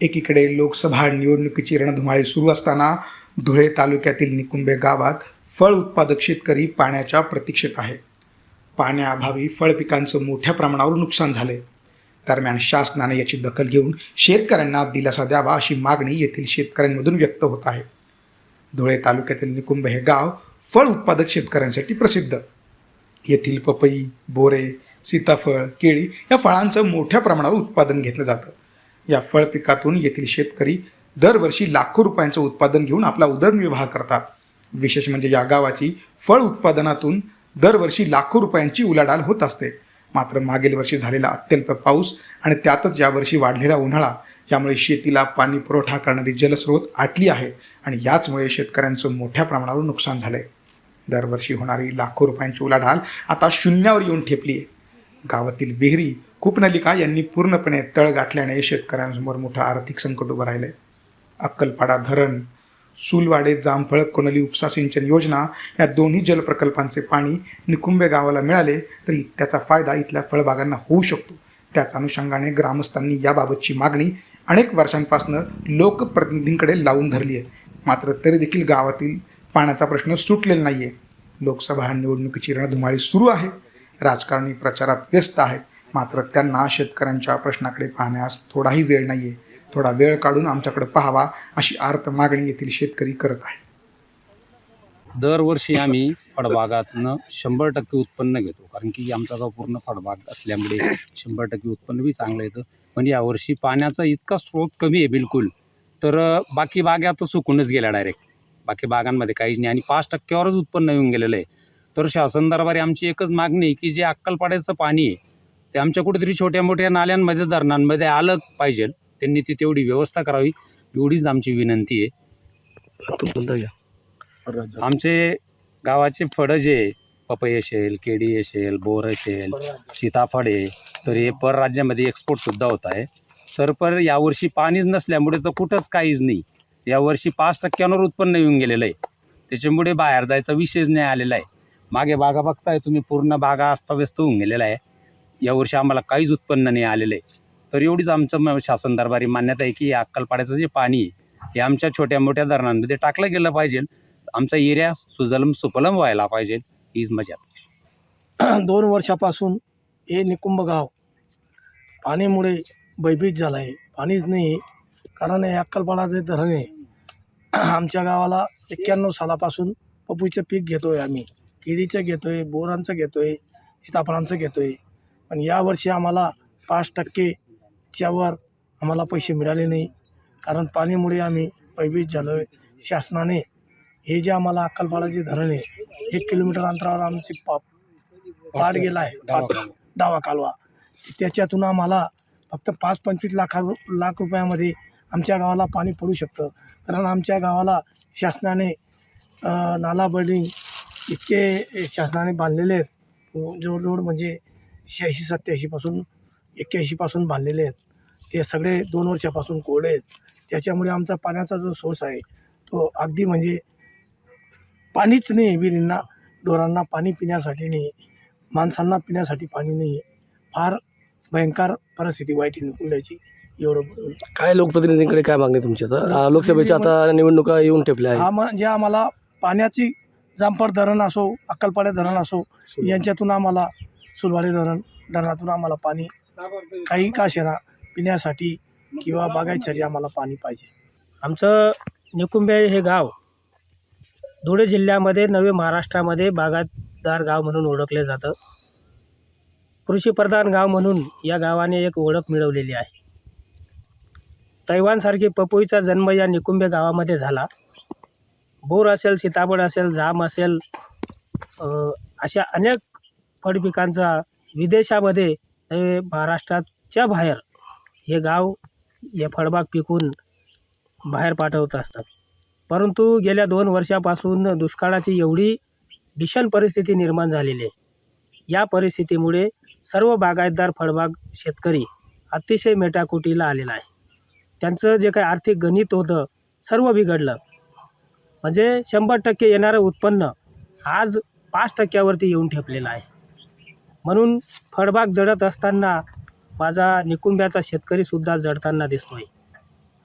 एकीकडे लोकसभा निवडणुकीची रणधुमाळी सुरू असताना धुळे तालुक्यातील निकुंबे गावात फळ उत्पादक शेतकरी पाण्याच्या प्रतीक्षेत आहे. पाण्याअभावी फळ पिकांचं मोठ्या प्रमाणावर नुकसान झाले. दरम्यान शासनाने याची दखल घेऊन शेतकऱ्यांना दिलासा द्यावा अशी मागणी येथील शेतकऱ्यांमधून व्यक्त होत आहे. धुळे तालुक्यातील निकुंब हे गाव फळ उत्पादक शेतकऱ्यांसाठी प्रसिद्ध. येथील पपई बोरे सीताफळ केळी या फळांचं मोठ्या प्रमाणावर उत्पादन घेतलं जातं. या फळ पिकातून येथील शेतकरी दरवर्षी लाखो रुपयांचं उत्पादन घेऊन आपला उदरनिर्वाह करतात. विशेष म्हणजे या गावाची फळ उत्पादनातून दरवर्षी लाखो रुपयांची उलाढाल होत असते. मात्र मागील वर्षी झालेला अत्यल्प पाऊस आणि त्यातच यावर्षी वाढलेला उन्हाळा यामुळे शेतीला पाणी पुरवठा करणारी जलस्रोत आटली आहे आणि याचमुळे शेतकऱ्यांचं मोठ्या प्रमाणावर नुकसान झालंय. दरवर्षी होणारी लाखो रुपयांची उलाढाल आता शून्यावर येऊन ठेपली आहे गावातील विहिरी कूपनलिका यांनी पूर्णपणे तळ गाठल्याने शेतकऱ्यांसमोर मोठं आर्थिक संकट उभं राहिलंय. अक्कलपाडा धरण सुलवाडे जामफळ कोनली उपसा सिंचन योजना या दोन्ही जलप्रकल्पांचे पाणी निकुंबे गावाला मिळाले तरी त्याचा फायदा इथल्या फळबागांना होऊ शकतो. त्याच अनुषंगाने ग्रामस्थांनी याबाबतची मागणी अनेक वर्षांपासून लोकप्रतिनिधींकडे लावून धरली आहे. मात्र तरी देखील गावातील पाण्याचा प्रश्न सुटलेला नाही आहे लोकसभा निवडणुकीची रणधुमाळी सुरू आहे. राजकारणी प्रचारात व्यस्त आहेत. मात्र त्यांना शेतकऱ्यांच्या प्रश्नाकडे पाहण्यास थोडाही वेळ नाही आहे थोडा वेळ काढून आमच्याकडे पाहावा अशी आर्त मागणी येथील शेतकरी करत आहे दरवर्षी आम्ही फळबागातनं शंभर टक्के उत्पन्न घेतो. कारण की आमचा गाव पूर्ण फळबाग असल्यामुळे शंभर टक्के उत्पन्न बी चांगलं येतं. म्हणजे पण यावर्षी पाण्याचा इतका स्रोत कमी आहे बिलकुल. तर बाकी बागा तर सुकूनच गेल्या डायरेक्ट बाकी बागांमध्ये काहीच नाही आणि पाच टक्क्यावरच उत्पन्न येऊन गेलेलं आहे. तर शासन दरबारी आमची एकच मागणी आहे की जे अक्कलपाड्याचं पाणी आहे ते आमच्या कुठेतरी छोट्या मोठ्या नाल्यांमध्ये धरणांमध्ये आलं पाहिजे. त्यांनी ती तेवढी व्यवस्था करावी. एवढीच आमची विनंती आहे. आमचे गावाचे फळं जे आहे, पपई असेल केळी असेल बोर असेल सीताफळ आहे. तर हे परराज्यामध्ये एक्सपोर्टसुद्धा होत आहे. तर पर यावर्षी पाणीच नसल्यामुळे तर कुठंच काहीच नाही. यावर्षी पाच टक्क्यांवर उत्पन्न येऊन गेलेलं आहे. त्याच्यामुळे बाहेर जायचा विषयच नाही आलेला आहे. मागे बागा बघताय तुम्ही. पूर्ण बागा अस्ताव्यस्त होऊन गेलेला आहे. यावर्षी आम्हाला काहीच उत्पन्न नाही आलेलं. आहे तर एवढीच आमचं म- शासन दरबारी मान्यता आहे की या अक्कलपाड्याचं जे पाणी आहे हे आमच्या छोट्या मोठ्या धरणांमध्ये टाकलं गेलं पाहिजे. आमचा एरिया सुजलम सुपलम व्हायला पाहिजे. हीच मजा दोन वर्षापासून हे निकुंभ गाव पाण्यामुळे भयभीत झालं आहे. पाणीच नाही कारण हे अक्कलपाडा जे धरण आहे. आमच्या गावाला एक्क्याण्णव सालापासून पपईचं पीक घेतो आहे आम्ही. केळीचं घेतो आहे बोरांचं घेतो आहे सीताफळांचं घेतो आहे पण यावर्षी आम्हाला पाच टक्केच्या वर आम्हाला पैसे मिळाले नाही. कारण पाण्यामुळे आम्ही भयभीत झालो आहे शासनाने हे जे आम्हाला अक्कलपाडाचे धरण आहे एक किलोमीटर अंतरावर आमची पा पाट गेला आहे डावा कालवा. त्याच्यातून आम्हाला फक्त पाच पंचवीस लाखा लाख रुपयामध्ये आमच्या गावाला पाणी पडू शकतं. कारण आमच्या गावाला शासनाने नाला बिल्डिंग इतके शासनाने बांधलेले आहेत. जवळजवळ म्हणजे शहाऐंशी सत्याऐंशीपासून एक्क्याऐंशीपासून बांधलेले आहेत. ते सगळे दोन वर्षापासून कोरडे आहेत. त्याच्यामुळे आमचा पाण्याचा जो सोर्स आहे तो अगदी म्हणजे पाणीच नाही विहिरींना ढोरांना पाणी पिण्यासाठी नाही माणसांना पिण्यासाठी पाणी नाही फार भयंकर परिस्थिती वाईट निकुंडाची एवढं बोलून. काय लोकप्रतिनिधींकडे काय मागणी तुमची आता? लोकसभेच्या आता निवडणुका येऊन ठेपल्या हा म्हणजे आम्हाला पाण्याची जामपड धरण असो अक्कलपाड्या धरण असो यांच्यातून आम्हाला सुलवाडे धरण धरणातून आम्हाला पाणी काही काशेना पिण्यासाठी किंवा बागायसाठी आम्हाला पाणी पाहिजे. आमचं निकुंबे हे गाव धुळे जिल्ह्यामध्ये नवे महाराष्ट्रामध्ये बागायतदार गाव म्हणून ओळखले जातं. कृषीप्रधान गाव म्हणून या गावाने एक ओळख मिळवलेली आहे. तैवानसारखी पपईचा जन्म या निकुंबे गावामध्ये झाला. बोर असेल सीताफळ असेल जाम असेल अशा अनेक फळपिकांचा विदेशामध्ये महाराष्ट्राच्या बाहेर हे गाव हे फळबाग पिकून बाहेर पाठवत असतात. परंतु गेल्या दोन वर्षापासून दुष्काळाची एवढी भीषण परिस्थिती निर्माण झालेली आहे. या परिस्थितीमुळे सर्व बागायतदार फळबाग शेतकरी अतिशय मेटाकुटीला आलेला आहे. त्यांचं जे काही आर्थिक गणित होतं सर्व बिघडलं. म्हणजे शंभर टक्के येणारं उत्पन्न आज पाच टक्क्यावरती येऊन ठेपलेलं आहे. म्हणून फळबाग जडत असताना माझा निकुंब्याचा शेतकरीसुद्धा जडताना दिसतो आहे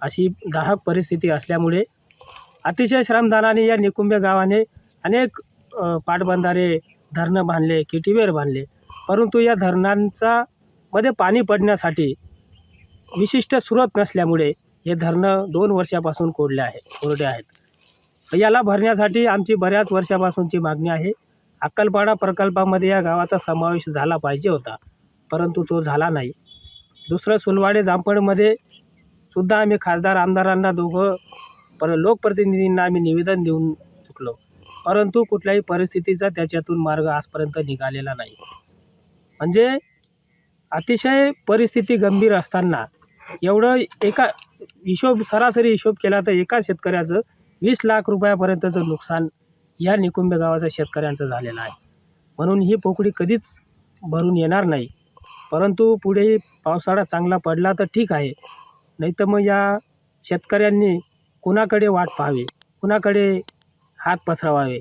अशी दाहक परिस्थिती असल्यामुळे अतिशय श्रमदानाने या निकुंबे गावाने अनेक पाटबंधारे धरणं बांधले किटीवेर बांधले. परंतु या धरणांचा मध्ये पाणी पडण्यासाठी विशिष्ट स्रोत नसल्यामुळे हे धरणं दोन वर्षापासून कोरले आहे कोरडे आहेत. याला भरण्यासाठी आमची बऱ्याच वर्षापासूनची मागणी आहे. अक्कलपाडा प्रकल्पामध्ये या गावाचा समावेश झाला पाहिजे होता परंतु तो झाला नाही. दुसरं सुलवाडे जामपडमध्ये सुद्धा आम्ही खासदार आमदारांना दोघं पर लोकप्रतिनिधींना आम्ही निवेदन देऊन चुकलो. परंतु कुठल्याही परिस्थितीचा त्याच्यातून मार्ग आजपर्यंत निघालेला नाही. म्हणजे अतिशय परिस्थिती गंभीर असताना एवढं एका हिशोब सरासरी हिशोब केला तर एका शेतकऱ्याचं वीस लाख रुपयापर्यंतचं नुकसान या निकुंबे गावाचा शेतकऱ्यांचं झालेला आहे. म्हणून ही पोकळी कधीच भरून येणार नाही. परंतु पुढे पावसाळा चांगला पडला तर ठीक आहे. नाही तर मग या शेतकऱ्यांनी कुणाकडे वाट पाहावी? कुणाकडे हात पसरावावे?